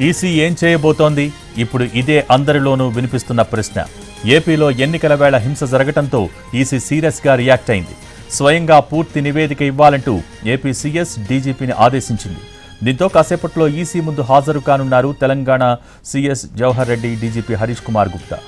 EC ఏం చేయబోతోంది? ఇప్పుడు ఇదే అందరిలోనూ వినిపిస్తున్న ప్రశ్న. ఏపీలో ఎన్నికల వేళ హింస జరగటంతో ఈసీ సీరియస్గా రియాక్ట్ అయింది. స్వయంగా పూర్తి నివేదిక ఇవ్వాలంటూ ఏపీ సీఎస్ డీజీపీని ఆదేశించింది. దీంతో కాసేపట్లో ఈసీ ముందు హాజరు కానున్నారు తెలంగాణ సీఎస్ జవహర్ రెడ్డి డీజీపీ హరీష్ కుమార్ గుప్తా.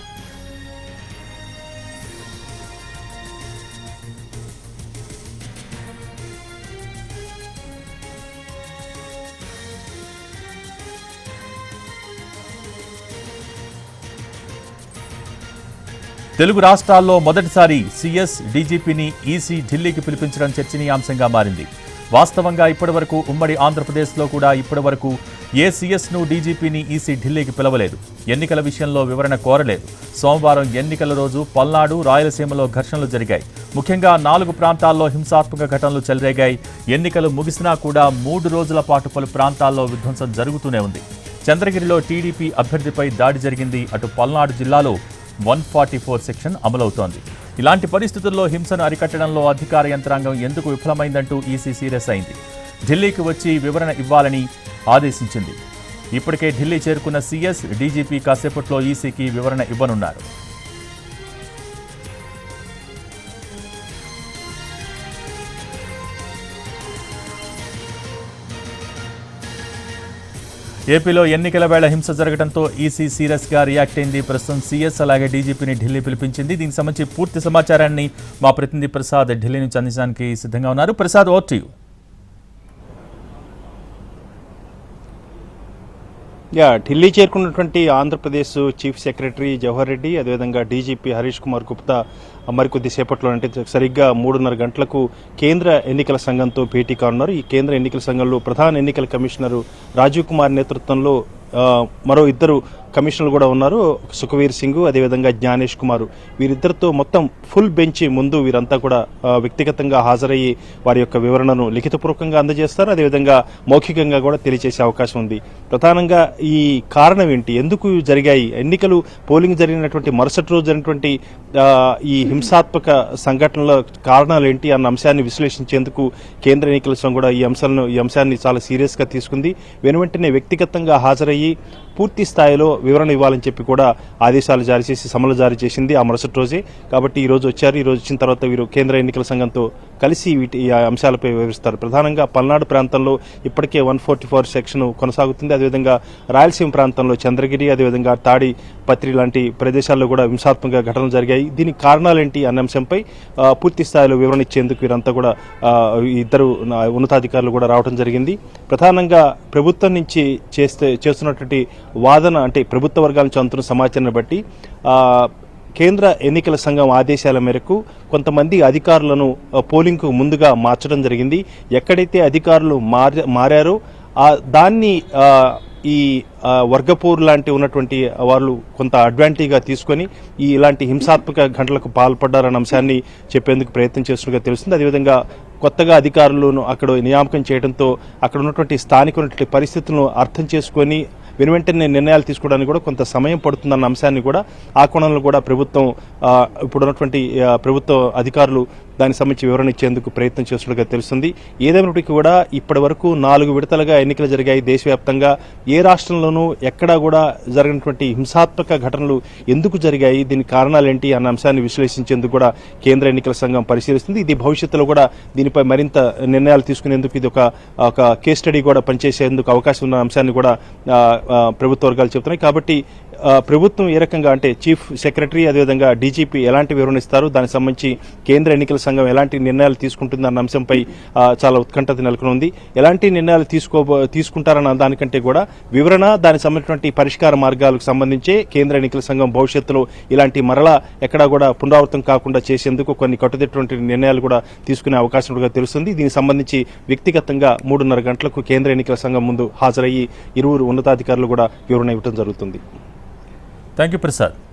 తెలుగు రాష్ట్రాల్లో మొదటిసారి సీఎస్ డీజీపీని ఈసీ ఢిల్లీకి పిలిపించడం చర్చనీయాంశంగా మారింది. వాస్తవంగా ఇప్పటివరకు ఉమ్మడి ఆంధ్రప్రదేశ్లో కూడా ఇప్పటివరకు ఏ సీఎస్ను డీజీపీని ఈసీ ఢిల్లీకి పిలవలేదు. ఎన్నికల విషయంలో వివరణ కోరలేదు. సోమవారం ఎన్నికల రోజు పల్నాడు రాయలసీమలో ఘర్షణలు జరిగాయి. ముఖ్యంగా నాలుగు ప్రాంతాల్లో హింసాత్మక ఘటనలు చెలరేగాయి. ఎన్నికలు ముగిసినా కూడా మూడు రోజుల పాటు పలు ప్రాంతాల్లో విధ్వంసం జరుగుతూనే ఉంది. చంద్రగిరిలో టీడీపీ అభ్యర్థిపై దాడి జరిగింది. అటు పల్నాడు జిల్లాలో వన్ ఫార్టీ ఫోర్ సెక్షన్ అమలవుతోంది. ఇలాంటి పరిస్థితుల్లో హింసను అరికట్టడంలో అధికార యంత్రాంగం ఎందుకు విఫలమైందంటూ ఈసీ సీరియస్ అయింది. ఢిల్లీకి వచ్చి వివరణ ఇవ్వాలని ఆదేశించింది. ఇప్పటికే ఢిల్లీ చేరుకున్న సీఎస్ డీజీపీ కాసేపట్లో ఈసీకి వివరణ ఇవ్వనున్నారు. ఏపీలో ఎన్నికల వేళ హింస జరగడంతో ఈసీ సీరియస్గా రియాక్ట్ అయింది. ప్రస్తుతం సీఎస్ అలాగే డీజీపీని ఢిల్లీ పిలిపించింది. దీనికి సంబంధించి పూర్తి సమాచారాన్ని మా ప్రతినిధి ప్రసాద్ ఢిల్లీ నుంచి అందించడానికి సిద్ధంగా ఉన్నారు. ప్రసాద్ ఓట్ యా ఢిల్లీ చేరుకున్నటువంటి ఆంధ్రప్రదేశ్ చీఫ్ సెక్రటరీ జవహర్ రెడ్డి అదేవిధంగా డీజీపీ హరీష్ కుమార్ గుప్తా మరికొద్ది సేపట్లో అంటే సరిగ్గా మూడున్నర గంటలకు కేంద్ర ఎన్నికల సంఘంతో భేటీ కానున్నారు. ఈ కేంద్ర ఎన్నికల సంఘంలో ప్రధాన ఎన్నికల కమిషనర్ రాజీవ్ కుమార్ నేతృత్వంలో మరో ఇద్దరు కమిషనర్ కూడా ఉన్నారు సుఖవీర్ సింగ్ అదేవిధంగా జ్ఞానేష్ కుమార్. వీరిద్దరితో మొత్తం ఫుల్ బెంచ్ ముందు వీరంతా కూడా వ్యక్తిగతంగా హాజరయ్యి వారి యొక్క వివరణను లిఖితపూర్వకంగా అందజేస్తారు. అదేవిధంగా మౌఖికంగా కూడా తెలియజేసే అవకాశం ఉంది. ప్రధానంగా ఈ కారణం ఏంటి? ఎందుకు జరిగాయి? ఎన్నికలు పోలింగ్ జరిగినటువంటి మరుసటి రోజు జరిగినటువంటి ఈ హింసాత్మక సంఘటనల కారణాలు ఏంటి అన్న అంశాన్ని విశ్లేషించేందుకు కేంద్ర ఎన్నికల సంఘం కూడా ఈ అంశాలను ఈ అంశాన్ని చాలా సీరియస్గా తీసుకుంది. వెను వెంటనే వ్యక్తిగతంగా హాజరయ్యి పూర్తి స్థాయిలో వివరణ ఇవ్వాలని చెప్పి కూడా ఆదేశాలు జారీ చేసి సమలు జారీ చేసింది ఆ మరుసటి రోజే. కాబట్టి ఈ రోజు వచ్చారు ఈ రోజు వచ్చిన తర్వాత వీరు కేంద్ర ఎన్నికల సంఘంతో కలిసి వీటి ఈ అంశాలపై వివరిస్తారు. ప్రధానంగా పల్నాడు ప్రాంతంలో ఇప్పటికే వన్ ఫోర్టీ ఫోర్ సెక్షన్ కొనసాగుతుంది. అదేవిధంగా రాయలసీమ ప్రాంతంలో చంద్రగిరి అదేవిధంగా తాడి పత్రి లాంటి ప్రదేశాల్లో కూడా హింసాత్మక ఘటనలు జరిగాయి. దీనికి కారణాలేంటి అన్న అంశంపై పూర్తి స్థాయిలో వివరణ ఇచ్చేందుకు వీరంతా కూడా ఇద్దరు ఉన్నతాధికారులు కూడా రావడం జరిగింది. ప్రధానంగా ప్రభుత్వం నుంచి చేస్తే చేస్తున్నటువంటి వాదన అంటే ప్రభుత్వ వర్గాల నుంచి అందుతున్న సమాచారాన్ని బట్టి కేంద్ర ఎన్నికల సంఘం ఆదేశాల మేరకు కొంతమంది అధికారులను పోలింగ్కు ముందుగా మార్చడం జరిగింది. ఎక్కడైతే అధికారులు మార మారారో దాన్ని ఈ వర్గపూర్ లాంటి ఉన్నటువంటి వాళ్ళు కొంత అడ్వాంటేజ్గా తీసుకొని ఈ ఇలాంటి హింసాత్మక ఘటనలకు పాల్పడ్డారన్న అంశాన్ని చెప్పేందుకు ప్రయత్నం చేస్తున్నట్టుగా తెలుస్తుంది. అదేవిధంగా కొత్తగా అధికారులను అక్కడ నియామకం చేయడంతో అక్కడ ఉన్నటువంటి స్థానిక ఉన్నటువంటి పరిస్థితులను అర్థం చేసుకొని వెను వెంటనే నిర్ణయాలు తీసుకోవడానికి కూడా కొంత సమయం పడుతుందన్న అంశాన్ని కూడా ఆ కోణంలో కూడా ప్రభుత్వం ఇప్పుడున్నటువంటి ప్రభుత్వ అధికారులు దానికి సంబంధించి వివరణ ఇచ్చేందుకు ప్రయత్నం చేస్తున్నట్టుగా తెలుస్తుంది. ఏదైనప్పటికీ కూడా ఇప్పటి వరకు నాలుగు విడతలుగా ఎన్నికలు జరిగాయి దేశవ్యాప్తంగా. ఏ రాష్ట్రంలోనూ ఎక్కడా కూడా జరిగినటువంటి హింసాత్మక ఘటనలు ఎందుకు జరిగాయి? దీని కారణాలేంటి? అన్న అంశాన్ని విశ్లేషించేందుకు కూడా కేంద్ర ఎన్నికల సంఘం పరిశీలిస్తుంది. ఇది భవిష్యత్తులో కూడా దీనిపై మరింత నిర్ణయాలు తీసుకునేందుకు ఇది ఒక ఒక కేస్ స్టడీ కూడా పనిచేసేందుకు అవకాశం ఉన్న అంశాన్ని కూడా ప్రభుత్వ వర్గాలు చెబుతున్నాయి. కాబట్టి ప్రభుత్వం ఏ రకంగా అంటే చీఫ్ సెక్రటరీ అదేవిధంగా డీజీపీ ఎలాంటి వివరణ ఇస్తారు? దానికి సంబంధించి కేంద్ర ఎన్నికల సంఘం ఎలాంటి నిర్ణయాలు తీసుకుంటుంది అన్న అంశంపై చాలా ఉత్కంఠత నెలకొని ఉంది ఎలాంటి నిర్ణయాలు తీసుకో తీసుకుంటారన్న దానికంటే కూడా వివరణ దానికి సంబంధించినటువంటి పరిష్కార మార్గాలకు సంబంధించి కేంద్ర ఎన్నికల సంఘం భవిష్యత్తులో ఇలాంటి మరలా ఎక్కడా కూడా పునరావృతం కాకుండా చేసేందుకు కొన్ని కట్టుదిట్టటువంటి నిర్ణయాలు కూడా తీసుకునే అవకాశం కూడా తెలుస్తుంది. దీనికి సంబంధించి వ్యక్తిగతంగా మూడున్నర గంటలకు కేంద్ర ఎన్నికల సంఘం ముందు హాజరయ్యి ఇరువురు ఉన్నతాధికారులు కూడా వివరణ ఇవ్వడం జరుగుతుంది. Thank you Prasad.